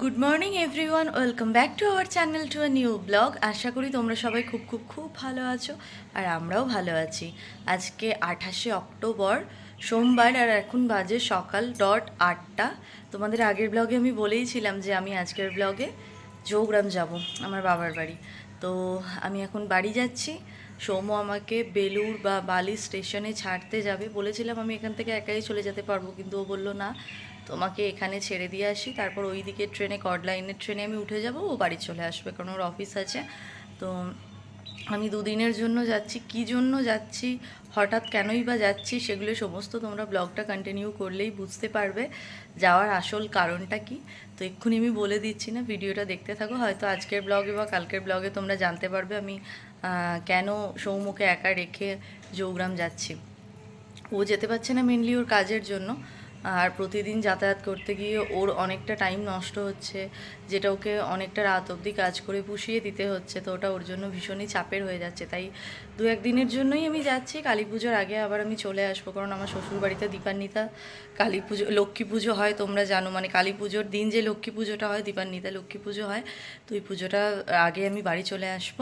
Good morning everyone welcome back to our channel to a new blog আশা করি তোমরা সবাই খুব খুব খুব ভালো আছো আর আমরাও ভালো আছি। আজকে আঠাশে অক্টোবর, সোমবার আর এখন বাজে সকাল ডট আটটা। তোমাদের আগের ব্লগে আমি বলেইছিলাম যে আমি আজকের ব্লগে জৌগ্রাম যাব, আমার বাবার বাড়ি। তো আমি এখন বাড়ি যাচ্ছি। সৌম্য আমাকে বেলুর বা বালি স্টেশনে ছাড়তে যাবে বলেছিলাম। আমি এখান থেকে একাই চলে যেতে পারব, কিন্তু ও বলল, না তোমাকে এখানে ছেড়ে দিয়ে আসি, তারপর ওই দিকে ট্রেনে কর্ডলাইনের ট্রেনে আমি উঠে যাব, ও বাড়ি চলে আসবে কারণ ওর অফিস আছে। তো আমি দুদিনের জন্য যাচ্ছি, কি জন্য যাচ্ছি, হঠাৎ কেনই বা যাচ্ছি, সেগুলো সমস্ত তোমরা ব্লগটা কন্টিনিউ করলেই বুঝতে পারবে, যাওয়ার আসল কারণটা কি। তো এক্ষুনি আমি বলে দিচ্ছি না, ভিডিওটা দেখতে থাকো, হয়তো আজকের ব্লগে বা কালকের ব্লগে তোমরা জানতে পারবে আমি কেন সৌমুখে একা রেখে জৌগ্রাম যাচ্ছি। ও যেতে পারছে না মেনলি ওর কাজের জন্য আর প্রতিদিন যাতায়াত করতে গিয়ে ওর অনেকটা টাইম নষ্ট হচ্ছে, যেটা ওকে অনেকটা রাত অবধি কাজ করে পুষিয়ে দিতে হচ্ছে, তো ওটা ওর জন্য ভীষণই চাপের হয়ে যাচ্ছে। তাই দু একদিনের জন্যই আমি যাচ্ছি, কালী পুজোর আগে আবার আমি চলে আসব, কারণ আমার শ্বশুর বাড়িতে দীপান্বিতা, কালী পুজো, লক্ষ্মী পুজো হয়, তোমরা জানো মানে কালী পুজোর দিন যে লক্ষ্মী পুজোটা হয়, দীপান্বিতা লক্ষ্মী পুজো হয়, তো ওই পুজোটা আগে আমি বাড়ি চলে আসব।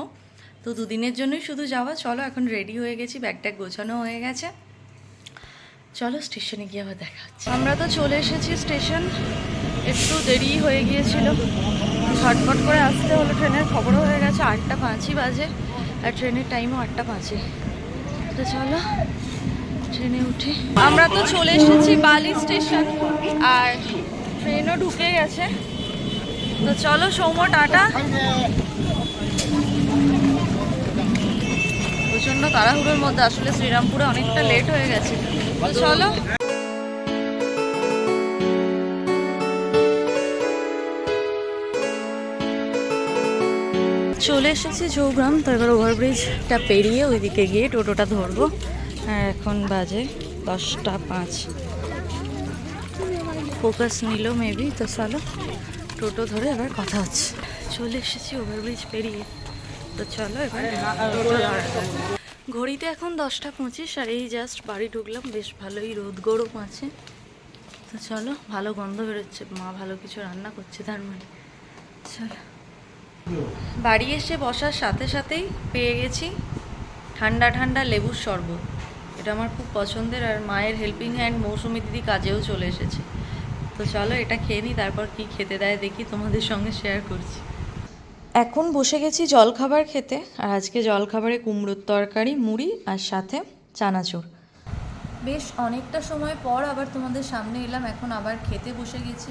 তো দুদিনের জন্যই শুধু যাওয়া, চলো এখন রেডি হয়ে গেছি ব্যাগ ট্যাগ গোছানো হয়ে গেছে। চলো স্টেশনে গিয়ে আবার দেখা হচ্ছে। আমরা তো চলে এসেছি স্টেশন। একটু দেরি হয়ে গিয়েছিল। ঝটপট করে আসতে হলো ট্রেনের। খবরও হয়ে গেছে আটটা পাঁচই বাজে আর ট্রেনের টাইমও আটটা পাঁচে। তো চলো, ট্রেনে উঠি। আমরা তো চলে এসেছি বালি স্টেশন আর ট্রেনও ঢুকে গেছে। তো চলো সৌম্য, টাটা। প্রচণ্ড তাড়াহুড়োর মধ্যে আসলে শ্রীরামপুরে অনেকটা লেট হয়ে গেছে। চলো। চলে এসেছি চৌগ্রাম, তো এবার ওভারব্রিজটা পেরিয়ে ওইদিকে গিয়ে টোটোটা ধরবো। আর এখন বাজে দশটা পাঁচ। ফোকাস নিল মেবি তো চলো। টোটো ধরে এবার কথা হচ্ছে। চলে এসেছি ওভারব্রিজ পেরিয়ে। তো চলো এবার ঘড়িতে এখন দশটা পঁচিশ আর এই জাস্ট বাড়ি ঢুকলাম, বেশ ভালোই রোদ গরম আছে। তো চলো, ভালো গন্ধ বেরোচ্ছে, মা ভালো কিছু রান্না করছে তার মানে। চলো। বাড়ি এসে বসার সাথে সাথেই পেয়ে গেছি ঠান্ডা ঠান্ডা লেবুর শরবত। এটা আমার খুব পছন্দের আর মায়ের হেল্পিং হ্যান্ড মৌসুমি দিদি কাজেও চলে এসেছে। তো চলো, এটা খেয়ে নিই, তারপর কি খেতে দেয় দেখি তোমাদের সঙ্গে শেয়ার করছি। এখন বসে গেছি জলখাবার খেতে, আর আজকে জলখাবারে কুমড়োর তরকারি, মুড়ি আর সাথে চানাচুর। বেশ, অনেকটা সময় পর আবার তোমাদের সামনে এলাম, এখন আবার খেতে বসে গেছি।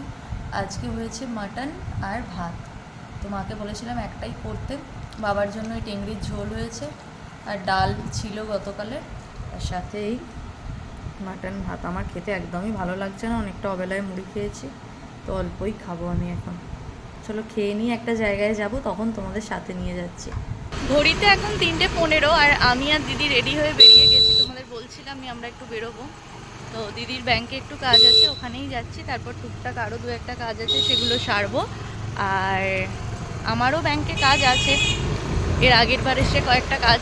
আজকে হয়েছে মাটন আর ভাত। তো মাকে বলেছিলাম একটাই করতে, বাবার জন্য এই টেংরির ঝোল হয়েছে, আর ডাল ছিল গতকালের আর সাথে এই মাটন ভাত। আমার খেতে একদমই ভালো লাগছে না, অনেকটা অবেলায় মুড়ি খেয়েছি, তো অল্পই খাব আমি এখন। চলো খেয়ে নিয়ে একটা জায়গায় যাব, তখন তোমাদের সাথে নিয়ে যাচ্ছি। ঘড়িতে এখন তিনটে পনেরো, আর আমি আর দিদি রেডি হয়ে বেরিয়ে গেছি, তোমাদের বলছিলাম আমরা একটু বেরোবো। তো দিদির ব্যাংকে একটু কাজ আছে, ওখানেই যাচ্ছি, তারপর টুকটাক আরও দু একটা কাজ আছে, সেগুলো সারবো। আর আমারও ব্যাংকে কাজ আছে। এর আগের বার এসে কয়েকটা কাজ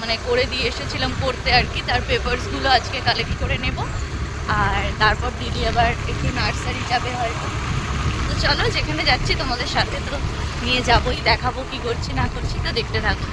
মানে করে দিয়ে এসেছিলাম করতে আর কি, তার পেপারসগুলো আজকে কালেক্ট করে নেব। আর তারপর দিদি আবার একটু নার্সারি যাবে হয়তো। চলো, যেখানে যাচ্ছি তোমাদের সাথে তো নিয়ে যাবোই, দেখাবো কি করছি, না করছি, তো দেখতে থাকো।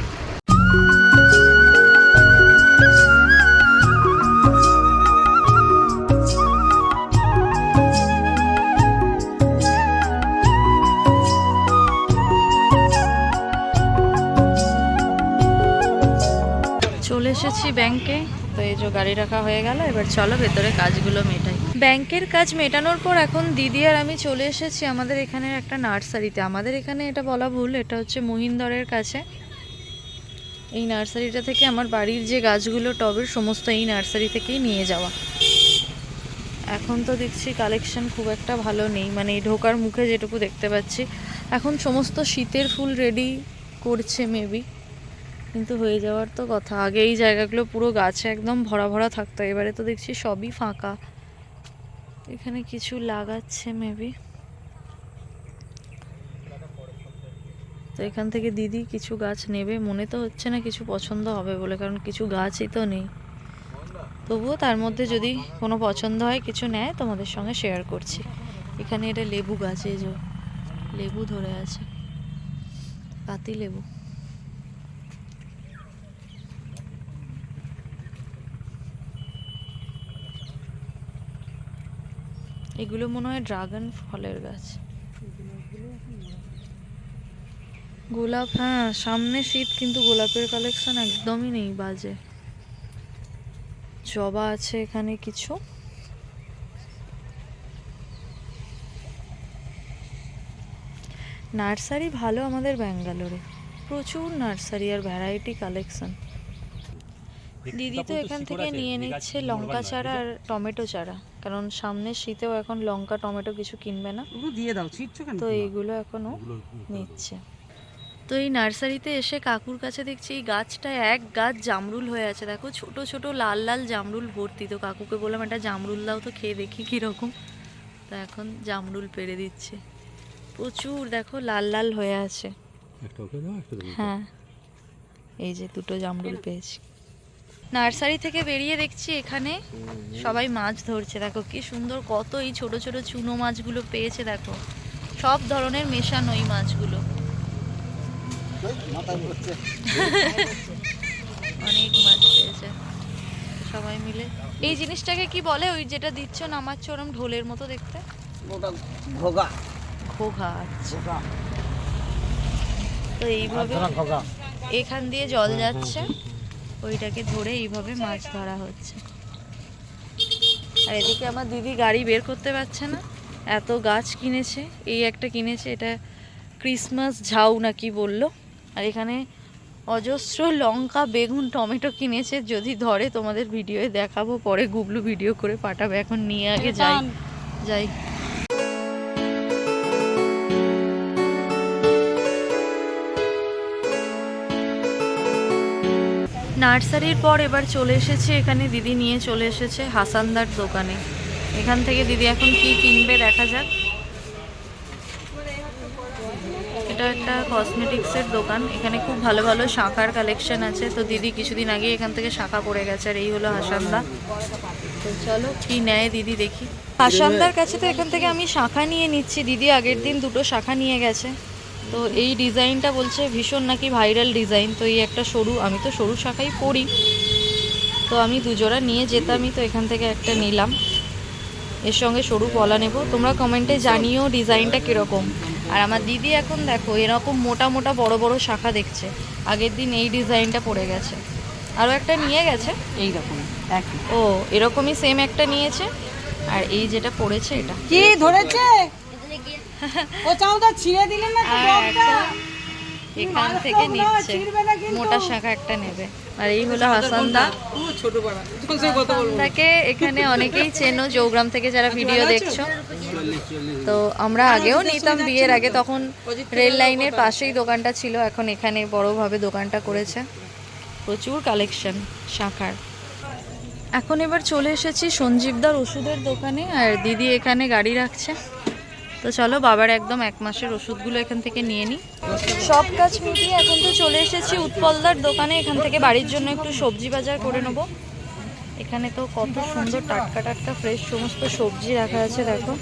চলে এসেছি ব্যাংকে তো এই যে গাড়ি রাখা হয়ে গেল, এবার চলো ভেতরে কাজগুলো মেটাই ব্যাংকের কাজ মেটানোর পর এখন দিদি আর আমি চলে এসেছি আমাদের এখানের একটা নার্সারিতে। আমাদের এখানে এটা বলা ভুল, এটা হচ্ছে মহিন্দরের কাছে। এই নার্সারিটা থেকে আমার বাড়ির যে গাছগুলো, টবের সমস্ত এই নার্সারি থেকেই নিয়ে যাওয়া। এখন তো দেখছি কালেকশন খুব একটা ভালো নেই মানে এই ঢোকার মুখে যেটুকু দেখতে পাচ্ছি। এখন সমস্ত শীতের ফুল রেডি করছে মেবি কিন্তু হয়ে যাওয়ার তো কথা। আগে এই জায়গাগুলো পুরো গাছে একদম ভরা ভরা থাকতো, এবারে তো দেখছি সবই ফাঁকা। এখানে কিছু লাগাচ্ছে মেবি তো এখান থেকে দিদি কিছু গাছ নেবে। মনে তো হচ্ছে না কিছু পছন্দ হবে বলে, কারণ কিছু গাছই তো নেই। তবুও তার মধ্যে যদি কোনো পছন্দ হয়, কিছু নেয়, তোমাদের সঙ্গে শেয়ার করছি। এখানে এটা লেবু গাছ যে লেবু ধরে আছে। পাতি লেবু। এগুলো মনে হয় ড্রাগন ফলের গাছ। গোলাপ হ্যাঁ সামনে শীত, কিন্তু গোলাপের কালেকশন একদমই নেই বাজে। জবা আছে এখানে কিছু। নার্সারি ভালো আমাদের ব্যাঙ্গালোরে। প্রচুর নার্সারি আর ভ্যারাইটি কালেকশন দিদি তো এখান থেকে নিয়ে নিচ্ছে লঙ্কা চারা আর টমেটো চারা কারণ সামনে শীতেও এখন লঙ্কা টমেটো কিছু কিনবে না। দিয়ে দাও তো এইগুলো এখনও নিচ্ছে। তো এই নার্সারিতে এসে কাকুর কাছে দেখছি এই গাছটা এক গাছ জামরুল হয়ে আছে। দেখো ছোট ছোট লাল লাল জামরুল ভর্তি। তো কাকুকে বললাম একটা জামরুল দাও তো খেয়ে দেখি কীরকম। তো এখন জামরুল পেরে দিচ্ছে। প্রচুর দেখো লাল লাল হয়ে আছে। একটা ওকে দাও একটা দেবো হ্যাঁ এই যে দুটো জামরুল পেয়েছি। নার্সারি থেকে বেরিয়ে দেখছি এখানে। সবাই মাছ ধরছে দেখো কি সুন্দর কত এই ছোট ছোট চুনো মাছগুলো পেয়েছে দেখো। সব ধরনের মেশানো এই মাছগুলো। অনেক মাছ পেয়েছে সবাই মিলে। এই জিনিসটাকে কি বলে? ওই যেটা দিচ্ছ নামাচ্ছ ওরম ঢোলের মতো দেখতে? ঘোগা। ঘোঘা আচ্ছা। ঘোগা। তো এইভাবে এখান দিয়ে জল যাচ্ছে। ওইটাকে ধরে এইভাবে মাছ ধরা হচ্ছে। আর এদিকে আমার দিদি গাড়ি বের করতে পারছে না। এত গাছ কিনেছে এই একটা কিনেছে এটা ক্রিসমাস ঝাউ না কি বলল। আর এখানে অজস্র লঙ্কা বেগুন টমেটো কিনেছে যদি ধরে তোমাদের ভিডিওয়ে দেখাবো পরে গুবলু ভিডিও করে পাঠাবে। এখন নিয়ে আগে যাই। যাই। নার্সারির পর এবার চলে এসেছে, এখানে দিদি নিয়ে চলে এসেছে হাসানদার দোকানে। এখান থেকে দিদি এখন কি কিনবে দেখা যাক। এটা একটা কসমেটিক্সের দোকান, এখানে খুব ভালো ভালো শাঁখার কালেকশন আছে। তো দিদি কিছুদিন আগে এখান থেকে শাঁখা পড়ে গেছে, আর এই হলো হাসানদা। তো চলো, কি নেয় দিদি দেখি। হাসানদার কাছে তো এখান থেকে আমি শাঁখা নিয়ে নিচ্ছি। দিদি আগের দিন দুটো শাঁখা নিয়ে গেছে। তো এই ডিজাইনটা বলছে ভীষণ নাকি ভাইরাল ডিজাইন। তো এই একটা সরু আমি তো সরু শাখাই পরি। তো আমি দুজোড়া নিয়ে যেতামই তো এখান থেকে একটা নিলাম। এর সঙ্গে সরু পলা নেব। তোমরা কমেন্টে জানিও ডিজাইনটা কীরকম। আর আমার দিদি এখন দেখো এরকম মোটা মোটা বড় বড় শাখা দেখছে। আগের দিন এই ডিজাইনটা পড়ে গেছে। আরও একটা নিয়ে গেছে? এই রকম ও এরকমই সেম একটা নিয়েছে। আর এই যেটা পড়েছে এটা। কি ধরেছে? ও চাউটা ছিঁড়ে দিলে না তো ডগটা? এখন এখান থেকে নিচ্ছে। মোটা শাখা একটা নেবে। আর এই হলো হাসানদা ও ছোট পাড়া। তখন সে কত বলব। হাসানদাকে এখানে অনেকেই চেনো চৌগ্রাম থেকে যারা ভিডিও দেখছ। তো আমরা আগেও নিতাম বিয়ের আগে তখন রেল লাইনের পাশেই দোকানটা ছিল এখন এখানে বড়ভাবে দোকানটা করেছে। প্রচুর কালেকশন শাখার। এখন এবার চলে এসেছি সঞ্জীবদার ওষুধের দোকানে আর দিদি এখানে গাড়ি রাখছে। তো চলো বাবার একদম এক মাসের ওষুধগুলো এখান থেকে নিয়ে নিই সব কাজ মিটিয়ে এখন তো চলে এসেছি উৎপলদার দোকানে, এখান থেকে বাড়ির জন্য একটু সবজি বাজার করে নেব। এখানে তো কত সুন্দর টাটকা টাটকা ফ্রেশ সমস্ত সবজি রাখা আছে, দেখো।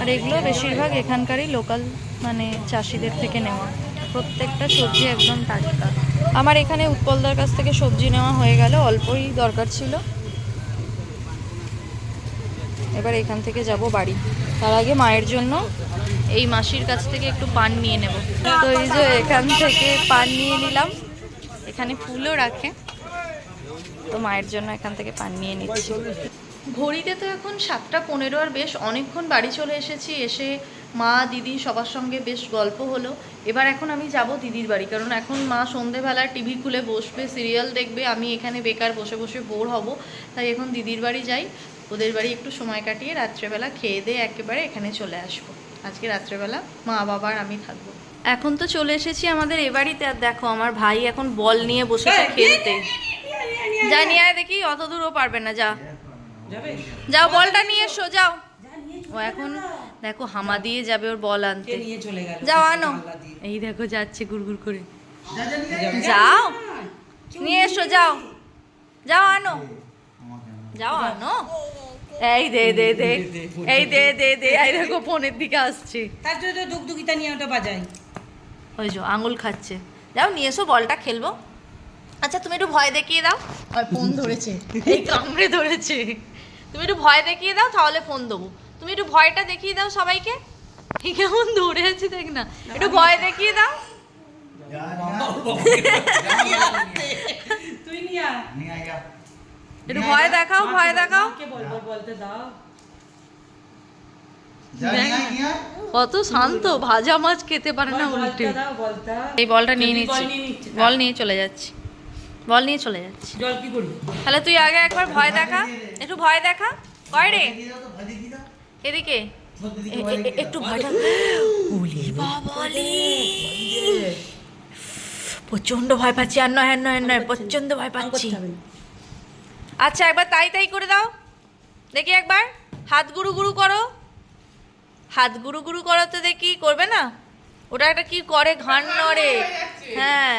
আর এগুলো বেশিরভাগ এখানকারই লোকাল মানে চাষিদের থেকে নেওয়া। প্রত্যেকটা সবজি একদম টাটকা। আমার এখানে উৎপলদার কাছ থেকে সবজি নেওয়া হয়ে গেল, অল্পই দরকার ছিল। এবার এখান থেকে যাব বাড়ি। তার আগে মায়ের জন্য এই মাসির কাছ থেকে একটু পান নিয়ে নেব। তো এই যে এখান থেকে পান নিয়ে নিলাম। এখানে ফুলও রাখে। তো মায়ের জন্য এখান থেকে পান নিয়ে নিচ্ছি। ঘড়িতে তো এখন সাতটা পনেরো আর বেশ অনেকক্ষণ বাড়ি চলে এসেছি। এসে মা, দিদি সবার সঙ্গে বেশ গল্প হলো। এবার এখন আমি যাব দিদির বাড়ি। কারণ এখন মা সন্ধেবেলা টিভি খুলে বসবে, সিরিয়াল দেখবে। আমি এখানে বেকার বসে বসে বোর হব। তাই এখন দিদির বাড়ি যাই। ওদের বাড়ি একটু সময় কাটিয়ে রাত্রেবেলা খেয়ে দিয়ে একেবারে এখানে চলে আসব। আজকে রাত্রেবেলা মা বাবার আমি থাকব। এখন তো চলে এসেছি আমাদের এ বাড়িতে। আর দেখো আমার ভাই এখন বল নিয়ে বসেছে খেলতে। জানি আয় দেখি অত দূরও পারবে না যা। যাবে? যাও বলটা নিয়ে এসো যাও। ও এখন দেখো হামা দিয়ে যাবে ওর বল আনতে। নিয়ে চলে গেল? যাও আনো। এই দেখো যাচ্ছে গুড়গুড় করে। যাও। নিয়ে এসো যাও। যাও আনো। যাও আনো। এই দে দে দে। এই দে দে দে এই দেখো ফোনের দিকে আসছে। তার জন্য তো দুগদুগিতা নিয়ে ওটা বাজাই। ওই যে আঙুল খাচ্ছে। যাও নিয়ে এসো বলটা খেলব। আচ্ছা তুমি একটু ভয় দেখিয়ে দাও। আর ফোন ধরেছে। এই কামড়ে ধরেছে। তুমি একটু ভয় দেখিয়ে দাও তাহলে ফোন দেবো। তুমি একটু ভয়টা দেখিয়ে দাও সবাইকে। ঠিক কেমন ধরে আছে দেখ না। একটু ভয় দেখিয়ে দাও। তুই নিয়ে আয়। একটু ভয় দেখাও ভয় দেখাও। কে বলব বলতে দাও। কত শান্ত ভাজা মাছ খেতে পারে না উল্টে। এই বলটা নিয়ে নিচ্ছি। বল নিয়ে চলে যাচ্ছি। বল নিয়ে চলে যাচ্ছি। জল কি করি তাহলে তুই আগে একবার ভয় দেখা। একটু ভয় দেখা। কয় রে? এদিকে। একটু বাবালি। প্রচণ্ড ভয় পাচ্ছি। আর নয় আর নয় আর নয় প্রচণ্ড ভয় পাচ্ছি। আচ্ছা একবার তাই তাই করে দাও। দেখি একবার। হাত গুরু গুরু করো। হাত গুরু গুরু করো তো দেখি করবে না? ওটা একটা কি করে ঘান নড়ে। হ্যাঁ।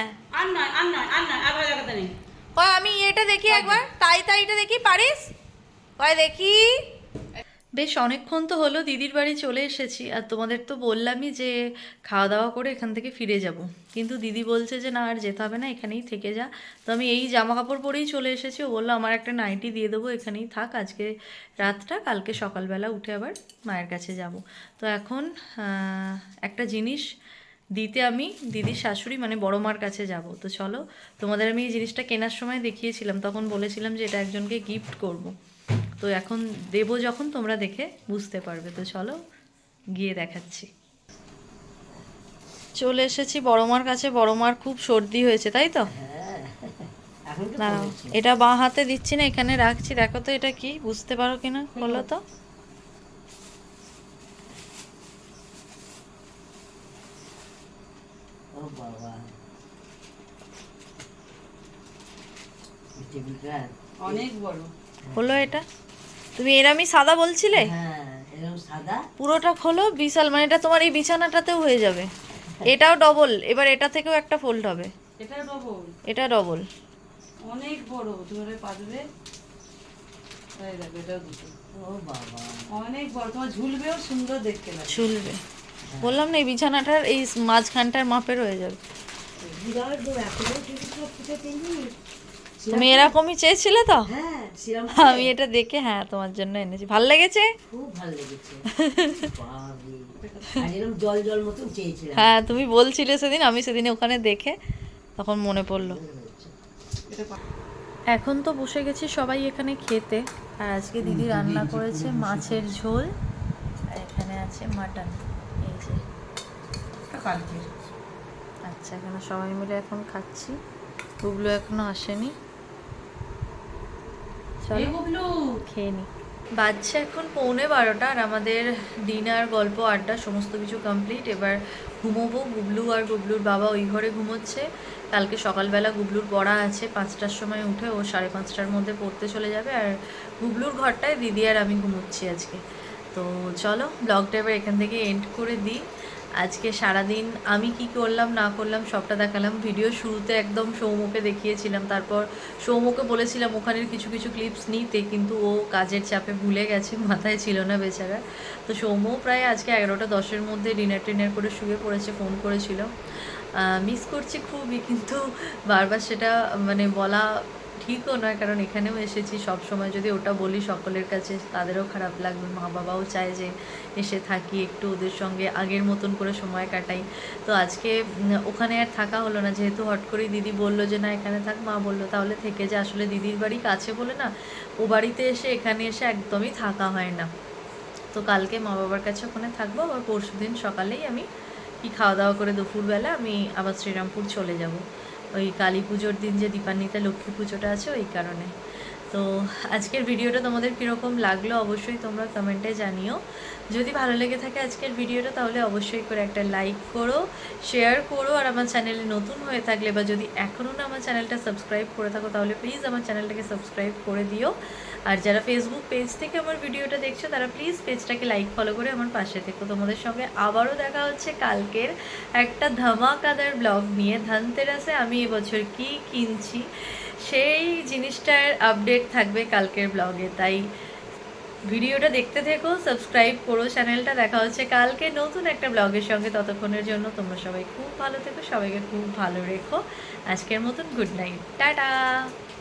আমি এটা দেখি একবার। তাই তাইটা দেখি পারিস? কয় দেখি। বেশ অনেকক্ষণ তো হলো দিদির বাড়ি চলে এসেছি, আর তোমাদের তো বললামই যে খাওয়া দাওয়া করে এখান থেকে ফিরে যাব। কিন্তু দিদি বলছে যে না, আর যেতে হবে না, এখানেই থেকে যা। তো আমি এই জামা কাপড় পরেই চলে এসেছি। ও বলল, আমার একটা নাইটি দিয়ে দেবো, এখানেই থাক, আজকে রাতটা, কালকে সকালবেলা উঠে আবার মায়ের কাছে যাব। তো এখন একটা জিনিস দিতে আমি দিদির শাশুড়ি মানে বড় মার কাছে যাব। তো চলো, তোমাদের আমি এই জিনিসটা কেনার সময় দেখিয়েছিলাম, তখন বলেছিলাম যে এটা একজনকে গিফট করব। তো এখন দেবো যখন তোমরা দেখে বুঝতে পারবে। তো চলো গিয়ে দেখাচ্ছি। চলে এসেছি বড় মার কাছে। বড় মার খুব সর্দি হয়েছে তাই তো? দাঁড়াও এটা বাঁ হাতে দিচ্ছি না এখানে রাখছি। দেখো তো এটা কি বুঝতে পারো কিনা বলো তো। অনেক বড়। হলো এটা? তুমি এরামই সাদা বলছিলে? হ্যাঁ সাদা। পুরোটা খোলো বিশাল মানে এটা তোমার এই বিছানাটাতেও হয়ে যাবে। এটাও ডবল এবার এটা থেকেও একটা ফোল্ড হবে। এটা ডবল এটা ডবল অনেক বড় ধরে পারবে এই দেখো এটাও দুটো। ও বাবা। অনেক বড় তোমার ঝুলবেও সুন্দর দেখতে লাগে ঝুলবে। বললাম না এই বিছানাটার এই মাঝখানটার মাপের হয়ে যাবে। বিরাট বড় এখনও তুমি এরকমই চেয়েছিলে তো? হ্যাঁ আমি এটা দেখে হ্যাঁ তোমার জন্য এনেছি। ভালো লেগেছে? খুব ভালো লেগেছে। জল জল মতন চেয়েছিলাম। হ্যাঁ তুমি বলছিলে সেদিন আমি সেদিন ওখানে দেখে তখন মনে পড়ল। এখন তো বসে গেছি সবাই এখানে খেতে। আর আজকে দিদি রান্না করেছে মাছের ঝোল। আর এখানে আছে মাটন। এই যে। আচ্ছা এখানে সবাই মিলে এখন খাচ্ছি। গুগলো এখনও আসেনি। চলো। খেয়ে নি। বাজছে এখন পৌনে বারোটা আর আমাদের ডিনার গল্প আড্ডা সমস্ত কিছু কমপ্লিট এবার ঘুমোবো গুবলু আর গুবলুর বাবা ওই ঘরে ঘুমোচ্ছে। কালকে সকালবেলা গুবলুর পড়া আছে পাঁচটার সময় উঠে ও সাড়ে পাঁচটার মধ্যে পড়তে চলে যাবে। আর গুবলুর ঘরটায় দিদি আর আমি ঘুমোচ্ছি আজকে। তো চলো ব্লগটা এবার এখান থেকে এন্ড করে দিই। আজকে সারাদিন আমি কি করলাম, না করলাম, সবটা দেখালাম। ভিডিও শুরুতে একদম সৌমকে দেখিয়েছিলাম, তারপর সৌমকে বলেছিলাম, ওখানের কিছু কিছু ক্লিপস নিতে। কিন্তু ও কাজের চাপে ভুলে গেছে, মাথায় ছিল না বেচারা। তো সৌমও প্রায় আজকে এগারোটা দশের মধ্যে ডিনার টিনার করে শুয়ে পড়েছে ফোন করেছিল। মিস করছি খুবই, কিন্তু বারবার সেটা মানে বলা ঠিকও নয়, কারণ এখানেও এসেছি। সব সময় যদি ওটা বলি সকলের কাছে, তাদেরও খারাপ লাগবে। মা বাবাও চায় যে এসে থাকি, একটু ওদের সঙ্গে আগের মতন করে সময় কাটাই। তো আজকে ওখানে আর থাকা হলো না। যেহেতু হট করেই দিদি বলল যে, না, এখানে থাক। মা বলল, তাহলে থেকে যে। আসলে দিদির বাড়ি কাছে বলে না, ও বাড়িতে এসে এখানে এসে একদমই থাকা হয় না। তো কালকে মা বাবার কাছে ওখানে থাকব, আবার পরশু দিন সকালেই আমি কি খাওয়া দাওয়া করে দুপুরবেলা আমি আবার শ্রীরামপুর চলে যাব। ওই কালী পুজোর দিন যে দীপান্বিতা, লক্ষ্মী পুজোটা আছে ওই কারণে। তো আজকের ভিডিওটা তোমাদের কীরকম লাগল অবশ্যই তোমরা কমেন্টে জানিও। যদি ভালো লেগে থাকে আজকের ভিডিওটা, তাহলে অবশ্যই করে একটা লাইক করো, শেয়ার করো, আর আমার চ্যানেলে নতুন হয়ে থাকলে বা যদি এখনও না আমার চ্যানেলটা সাবস্ক্রাইব করে থাকো, তাহলে প্লিজ আমার চ্যানেলটাকে সাবস্ক্রাইব করে দিও। আর যারা ফেসবুক পেজ থেকে আমার ভিডিওটা দেখছ, তারা প্লিজ পেজটাকে লাইক ফলো করে আমার পাশে থেকো। তোমাদের সঙ্গে আবারও দেখা হচ্ছে কালকের একটা ধামাকাদার ব্লগ নিয়ে। ধনতেরাসে আমি এবছর কি কিনছি, সেই জিনিসটার আপডেট থাকবে কালকের ব্লগে তাই ভিডিওটা দেখতে থেকো সাবস্ক্রাইব করো চ্যানেলটা দেখা হচ্ছে কালকে নতুন একটা ব্লগের সঙ্গে। ততক্ষণের জন্য তোমরা সবাই খুব ভালো থেকো, সবাইকে খুব ভালো রেখো। আজকের মতন গুড নাইট টাটা!